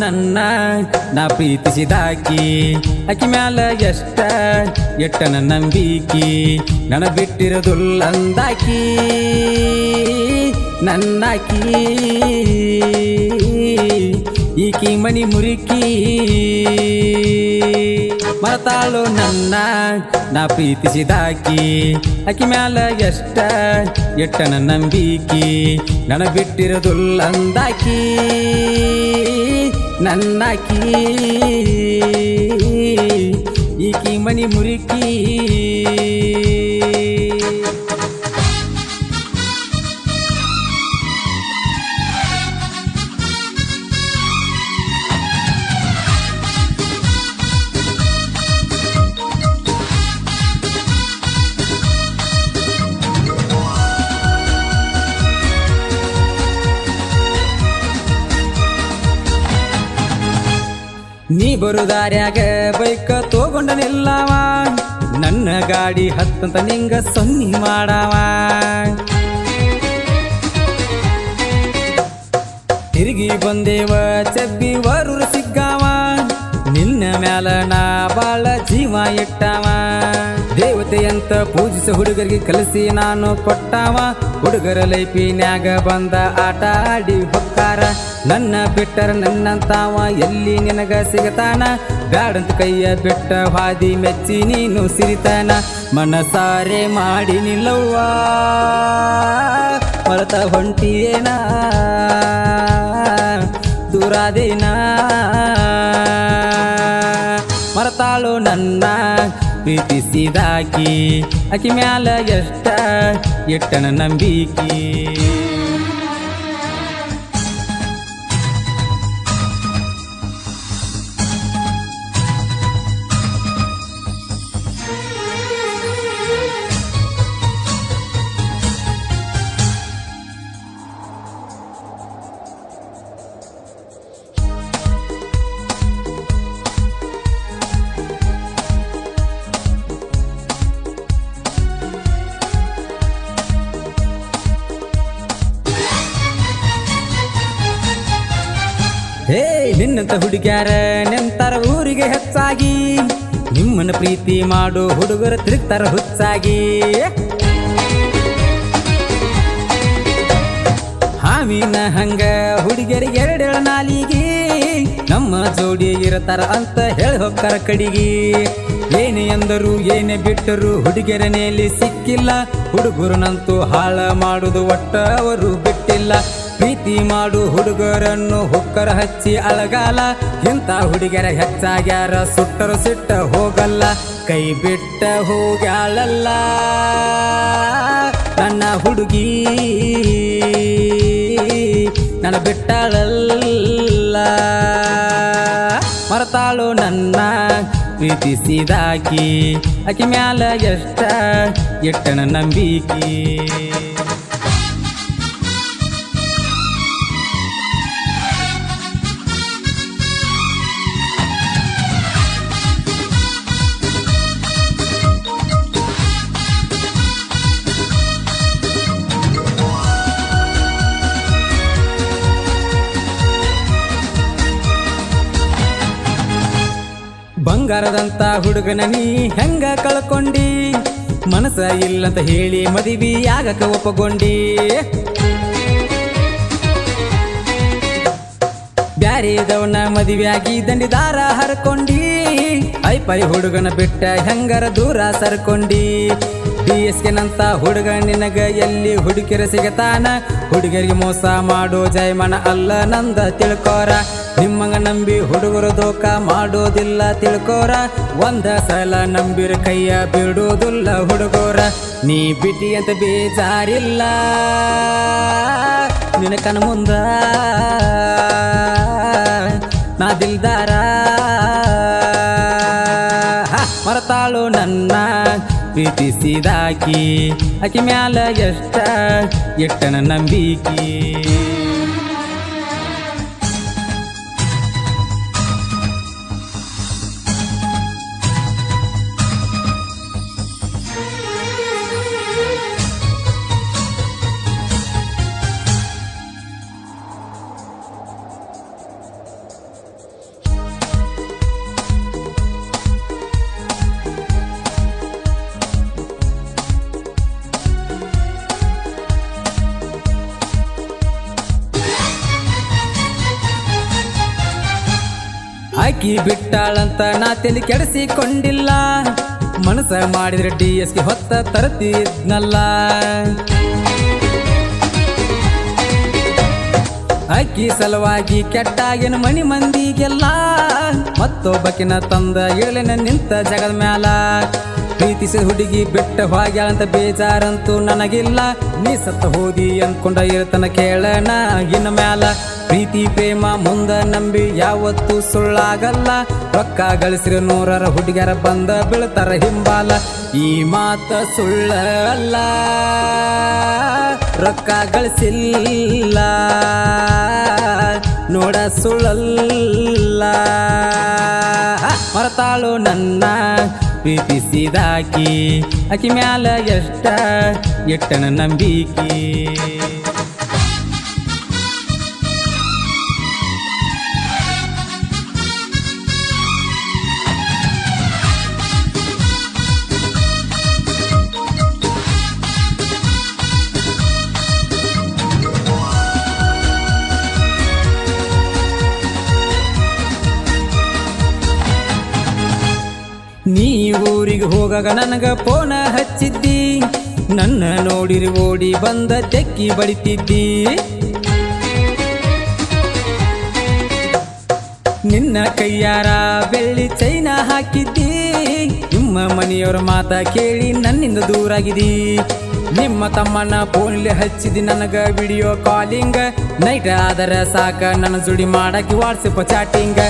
ನನ್ನ ನಾ ಪ್ರೀತಿಸಿದಾಕಿ ಅಕ್ಕಿ ಮ್ಯಾಲ ಎಷ್ಟ ಎಟ್ಟನ ನಂಬಿಕಿ ನನ ಬಿಟ್ಟಿರೋದುಲ್ಲಂದಾಕಿ ನನ್ನಾಕಿ, ಈಕಿ ಮಣಿ ಮುರುಕಿ. ಮರತಾಳು ನನ್ನ ನಾ ಪ್ರೀತಿಸಿದಾಕಿ ಅಕ್ಕಿ ಮ್ಯಾಲ ಎಷ್ಟ ಎಟ್ಟನ ನಂಬಿಕಿ ನನ ಬಿಟ್ಟಿರೋದುಲ್ಲಂದಾಕಿ ನನ್ನಾಕಿ. ಈಕಿ ಮನಿ ಮುರಿಕಿ. ನೀ ಬರು ದಾರ್ಯಾಗ, ಬೈಕ ತಗೊಂಡ ನಿಲ್ಲವ ನನ್ನ ಗಾಡಿ ಹತ್ತಂತ ನಿಂಗ ಸೊನ್ನಿ ಮಾಡವ. ತಿರುಗಿ ಬಂದೇವ ಚಬ್ಬಿ ವರೂರು ಸಿಗ್ಗಾವ. ನಿನ್ನ ಮ್ಯಾಲ ನಾ ಬಾಳ ಜೀವ ಇಟ್ಟವ. ದೇವತೆಯಂತ ಪೂಜಿಸ ಹುಡುಗರಿಗೆ ಕಲಸಿ ನಾನು ಕೊಟ್ಟವ. ಹುಡುಗರ ಲೈಪಿನ್ಯಾಗ ಬಂದ ಆಟ ಆಡಿ ಹೊಕ್ಕಾರ. ನನ್ನ ಬಿಟ್ಟರ ನನ್ನಂತಾವ ಎಲ್ಲಿ ನಿನಗ ಸಿಗತಾನ? ಬ್ಯಾಡಂತ ಕೈಯ ಬಿಟ್ಟ ಹಾದಿ ಮೆಚ್ಚಿ ನೀನು ಸಿರಿತಾನ? ಮನಸಾರೆ ಮಾಡಿ ನಿಲ್ಲವ್ವ. ಮರತ ಹೊಂಟಿಯೇನಾ? ದೂರಾದೇನಾ? ಮರತಾಳು ನನ್ನ ಪ್ರೀತಿಸಿದಾಕಿ. ಅಕಿ ಮ್ಯಾಲ ಎಷ್ಟ ಎಟ್ಟನ ನಂಬಿಕಿ. ನಿನ್ನಂತ ಹುಡುಗ್ಯಾರ, ನೆಂತರ ಊರಿಗೆ ಹೆಚ್ಚಾಗಿ. ನಿಮ್ಮನ್ನ ಪ್ರೀತಿ ಮಾಡು ಹುಡುಗರ ತಿರುಗ್ತಾರ ಹುಚ್ಚಾಗಿ. ಹಾವಿನ ಹಂಗ ಹುಡುಗಿಯರಿಗೆ ಎರಡೆರಡು ನಾಲಿಗೆ. ನಮ್ಮ ಜೋಡಿ ಇರತಾರ ಅಂತ ಹೇಳಿ ಹೋಗ್ತಾರ ಕಡಿಗೆ. ಏನೇ ಎಂದರು ಏನೇ ಬಿಟ್ಟರು ಹುಡುಗಿಯರ ಸಿಕ್ಕಿಲ್ಲ. ಹುಡುಗರನಂತೂ ಹಾಳ ಮಾಡುದು ಒಟ್ಟ ಅವರು ಬಿಟ್ಟಿಲ್ಲ. ಪ್ರೀತಿ ಮಾಡು ಹುಡುಗರನ್ನು ಹುಕ್ಕರ ಹಚ್ಚಿ ಅಳಗಾಲ. ಇಂಥ ಹುಡುಗರ ಹೆಚ್ಚಾಗ್ಯಾರ ಸುಟ್ಟರು ಸಿಟ್ಟ ಹೋಗಲ್ಲ. ಕೈ ಬಿಟ್ಟ ಹೋಗ್ಯಾಳಲ್ಲ. ನನ್ನ ಹುಡುಗಿ ನನ್ನ ಬಿಟ್ಟಾಳಲ್ಲ. ಮರತಾಳು ನನ್ನ ಪ್ರೀತಿಸಿದಾಕಿ. ಅಕಿ ಮ್ಯಾಲ ಎಷ್ಟ ಎಟ್ಟನ ನಂಬಿಕಿ. ಬಂಗಾರದಂತ ಹುಡುಗನ ನೀ ಹೆಂಗ ಕಳ್ಕೊಂಡಿ? ಮನಸ ಇಲ್ಲಂತ ಹೇಳಿ ಮದುವೆ ಆಗಕ ಒಪ್ಪಗೊಂಡಿ ಬ್ಯಾರೇದವನ ಮದುವೆಯಾಗಿ ದಂಡಿದಾರ ಹರ್ಕೊಂಡಿ. ಪೈ ಹುಡುಗನ ಬಿಟ್ಟ ಹೆಂಗರ ದೂರ ಸರ್ಕೊಂಡಿ? ಡಿ ಎಸ್ ನಂತ ಹುಡುಗ ನಿನಗ ಎಲ್ಲಿ ಹುಡುಗಿರ ಸಿಗತಾನ? ಹುಡುಗರಿಗೆ ಮೋಸ ಮಾಡೋ ಜಯಮನ ಅಲ್ಲ ನಂದ ತಿಳ್ಕೋರ. ನಿಮ್ಮಂಗ ನಂಬಿ ಹುಡುಗರು ದೋಖ ಮಾಡೋದಿಲ್ಲ ತಿಳ್ಕೋರ. ಒಂದ ಸಲ ನಂಬಿರ ಕೈಯ ಬಿಡೋದಿಲ್ಲ ಹುಡುಗೋರ. ನೀ ಬಿಟ್ಟಿ ಅಂತ ಬೇಜಾರಿಲ್ಲ. ನಿನ ಕನ ಮುಂದ ನಾ ದಿಲ್ದಾರ. ಮರತಾಳು ನನ್ನ ಪ್ರೀತಿಸಿದಾಕಿ ಅಕಿ ಮ್ಯಾಲ ಎಷ್ಟ ಎಟ್ಟನ ನಂಬಿಕಿ. ಆಕಿ ಬಿಟ್ಟಾಳಂತ ನಾ ತೆಲಿ ಕೆಡಿಸಿಕೊಂಡಿಲ್ಲ. ಮನಸ ಮಾಡಿದ್ರೆ ಡಿ ಎಸ್ಗೆ ಹೊತ್ತ ತರತಿದ್ನಲ್ಲ. ಅಕ್ಕಿ ಸಲುವಾಗಿ ಕೆಟ್ಟಾಗಿನ ಮನಿ ಮಂದಿಗೆಲ್ಲ, ಮತ್ತೊಬ್ಬಕಿನ ತಂದ ಏಳಿನ ನಿಂತ ಜಗದ ಮ್ಯಾಲ. ಪ್ರೀತಿಸಿದ ಹುಡುಗಿ ಬಿಟ್ಟ ಅಂತ ಬೇಜಾರಂತೂ ನನಗಿಲ್ಲ. ನೀ ಸತ್ತ ಹೋದಿ ಅನ್ಕೊಂಡ ಇರ್ತನ ಕೇಳಣ. ಇನ್ನ ಮ್ಯಾಲ ಪ್ರೀತಿ, ಪ್ರೇಮ ಮುಂದ ನಂಬಿ ಯಾವತ್ತು ಸುಳ್ಳಾಗಲ್ಲ. ರೊಕ್ಕ ಗಳಿಸಿರ ನೂರರ ಹುಡುಗರ ಬಂದ ಬೀಳ್ತಾರ ಹಿಂಬಾಲ. ಈ ಮಾತ ಸುಳ್ಳಲ್ಲ ರೊಕ್ಕ ಗಳಿಸಿಲ್ಲ. ನೋಡ ಸುಳ್ಳಲ್ಲ. ಮರತಾಳು ನನ್ನ ಪ್ರೀತಿಸಿದಾಕಿ ಆಕಿ ಮ್ಯಾಲ ಎಷ್ಟ ಎಟ್ಟನ ನಂಬಿಕೆ. ಊರಿಗೆ ಹೋಗಾಗ ನನಗ ಫೋನ ಹಚ್ಚಿದ್ದಿ. ನನ್ನ ನೋಡಿರಿ ಓಡಿ ಬಂದ ತೆಕ್ಕಿ ಬಡಿತಿದ್ದಿ. ನಿನ್ನ ಕೈಯಾರ ಬೆಳ್ಳಿ ಚೈನ ಹಾಕಿದ್ದಿ. ನಿಮ್ಮ ಮನೆಯವರ ಮಾತ ಕೇಳಿ ನನ್ನಿಂದ ದೂರಾಗಿದಿ ನಿಮ್ಮ ತಮ್ಮನ ಫೋನ್ಲಿ ಹಚ್ಚಿದಿ ನನಗ ವಿಡಿಯೋ ಕಾಲಿಂಗ್. ನೈಟ್ ಆದರ ಸಾಕ ನನ್ನ ಜುಡಿ ಮಾಡಕ್ಕೆ ವಾಟ್ಸಪ್ ಚಾಟಿಂಗ್.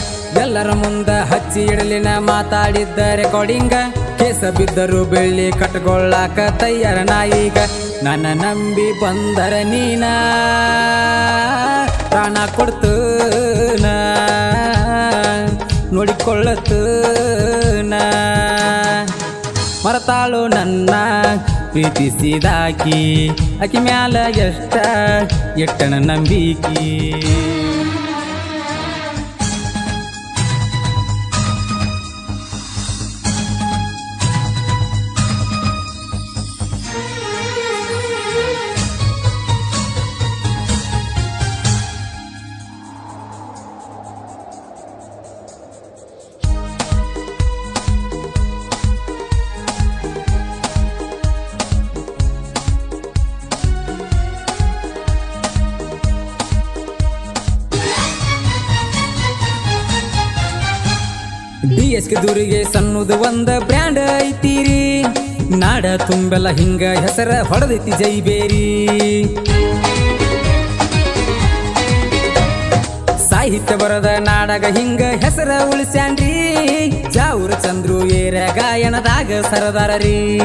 ಎಲ್ಲರ ಮುಂದೆ ಹಚ್ಚಿ ಇಡಲಿನ ಮಾತಾಡಿದ್ದ ರೆಕಾರ್ಡಿಂಗ್ ಕೇಸ ಬಿದ್ದರು ಬೆಳ್ಳಿ ಕಟ್ಕೊಳ್ಳಾಕ ತಯ್ಯಾರ ನಾಯಿಗ. ನನ್ನ ನಂಬಿ ಬಂದರ ನೀನ, ಪ್ರಾಣ ಕೊಡ್ತು ನೋಡಿಕೊಳ್ಳತನ ಮರತಾಳು ನನ್ನ ಪ್ರೀತಿಸಿದಾಕಿ ಅಕಿ ಮ್ಯಾಲ ಎಷ್ಟ ಎಟ್ಟನ ನಂಬಿಕೆ. ಡಿ ಎಸ್ ಕೆ ದೂರಿಗೆ ಸಣ್ಣದು ಒಂದ ಬ್ರ್ಯಾಂಡ್ ಐತಿರಿ. ನಾಡ ತುಂಬೆಲ್ಲ ಹಿಂಗ ಹೆಸರ ಹೊಡೆದೈತಿ ಜೈಬೇರಿ. ಸಾಹಿತ್ಯ ಬರದ ನಾಡಗ ಹಿಂಗ ಹೆಸರ ಉಳಿಸ್ಯಾನ್ರಿ. ಜಾವೂರ ಚಂದ್ರು ಏರ ಗಾಯನದಾಗ ಸರದಾರರಿ.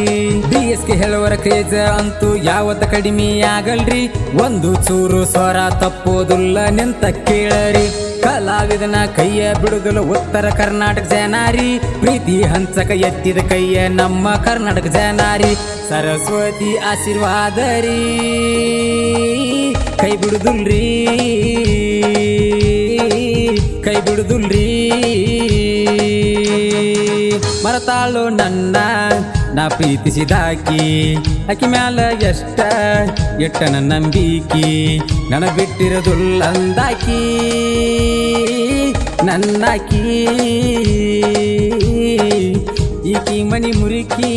ಡಿ ಎಸ್ ಕೆ ಹೇಳುವರ ಕ್ರೇಜ್ ಅಂತೂ ಯಾವತ್ತ ಕಡಿಮೆ ಆಗಲ್ರಿ. ಒಂದು ಚೂರು ಸ್ವರ ತಪ್ಪೋದಿಲ್ಲ ನಿಂತ ಕೇಳರಿ. ಕಲಾವಿದನ ಕೈಯ ಬಿಡುಗಲು ಉತ್ತರ ಕರ್ನಾಟಕ ಜನಾರಿ. ಪ್ರೀತಿ ಹಂಚಕ ಎತ್ತಿದ ಕೈಯ ನಮ್ಮ ಕರ್ನಾಟಕ ಜನಾರಿ. ಸರಸ್ವತಿ ಆಶೀರ್ವಾದ ರೀ ಕೈ ಬಿಡುದುಲ್ರಿ. ಕೈ ಬಿಡುದುಲ್ರಿ ಮರತಾಳು ನನ್ನ ನಾ ಪ್ರೀತಿಸಿದಾಕಿ ಅಕಿ ಮ್ಯಾಲ ಎಷ್ಟ ಎಟ್ಟನ ನಂಬಿಕಿ ನನ ಬಿಟ್ಟಿರೋದುಲ್ಲಂದಾಕಿ ನನ್ನಾಕಿ ಈಕಿ ಮನಿ ಮುರುಕಿ